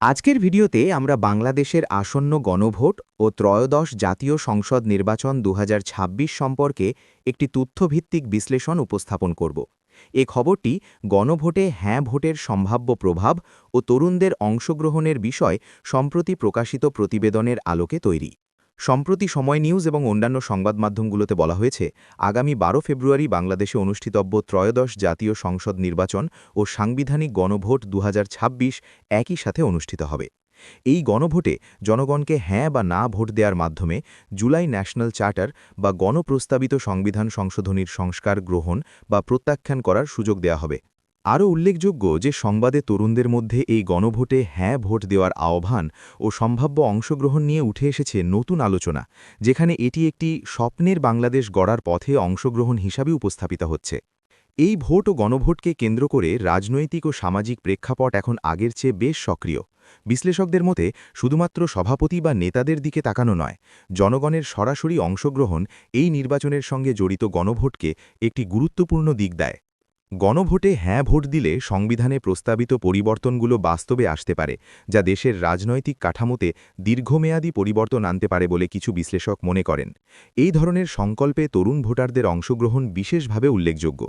আজকের ভিডিওতে আমরা বাংলাদেশের আসন্ন গণভোট ও ত্রয়োদশ জাতীয় সংসদ নির্বাচন দু হাজার ছাব্বিশ সম্পর্কে একটি তথ্যভিত্তিক বিশ্লেষণ উপস্থাপন করব। এ খবরটি গণভোটে হ্যাঁ ভোটের সম্ভাব্য প্রভাব ও তরুণদের অংশগ্রহণের বিষয় সম্প্রতি প্রকাশিত প্রতিবেদনের আলোকে তৈরি। সম্প্রতি সময় নিউজ এবং অন্যান্য সংবাদ মাধ্যমগুলোতে বলা হয়েছে, আগামী বারো ফেব্রুয়ারি বাংলাদেশে অনুষ্ঠিতব্য ত্রয়োদশ জাতীয় সংসদ নির্বাচন ও সাংবিধানিক গণভোট দু হাজার ছাব্বিশ একই সাথে অনুষ্ঠিত হবে। এই গণভোটে জনগণকে হ্যাঁ বা না ভোট দেওয়ার মাধ্যমে জুলাই ন্যাশনাল চার্টার বা গণপ্রস্তাবিত সংবিধান সংশোধনীর সংস্কার গ্রহণ বা প্রত্যাখ্যান করার সুযোগ দেওয়া হবে। আরও উল্লেখযোগ্য যে সংবাদে তরুণদের মধ্যে এই গণভোটে হ্যাঁ ভোট দেওয়ার আহ্বান ও সম্ভাব্য অংশগ্রহণ নিয়ে উঠে এসেছে নতুন আলোচনা, যেখানে এটি একটি স্বপ্নের বাংলাদেশ গড়ার পথে অংশগ্রহণ হিসাবে উপস্থাপিত হচ্ছে। এই ভোট ও গণভোটকে কেন্দ্র করে রাজনৈতিক ও সামাজিক প্রেক্ষাপট এখন আগের চেয়ে বেশ সক্রিয়। বিশ্লেষকদের মতে, শুধুমাত্র সভাপতি বা নেতাদের দিকে তাকানো নয়, জনগণের সরাসরি অংশগ্রহণ এই নির্বাচনের সঙ্গে জড়িত গণভোটকে একটি গুরুত্বপূর্ণ দিক দেয়। গণভোটে হ্যাঁ ভোট দিলে সংবিধানে প্রস্তাবিত পরিবর্তনগুলো বাস্তবে আসতে পারে, যা দেশের রাজনৈতিক কাঠামোতে দীর্ঘমেয়াদী পরিবর্তন আনতে পারে বলে কিছু বিশ্লেষক মনে করেন। এই ধরনের সংকল্পে তরুণ ভোটারদের অংশগ্রহণ বিশেষভাবে উল্লেখযোগ্য।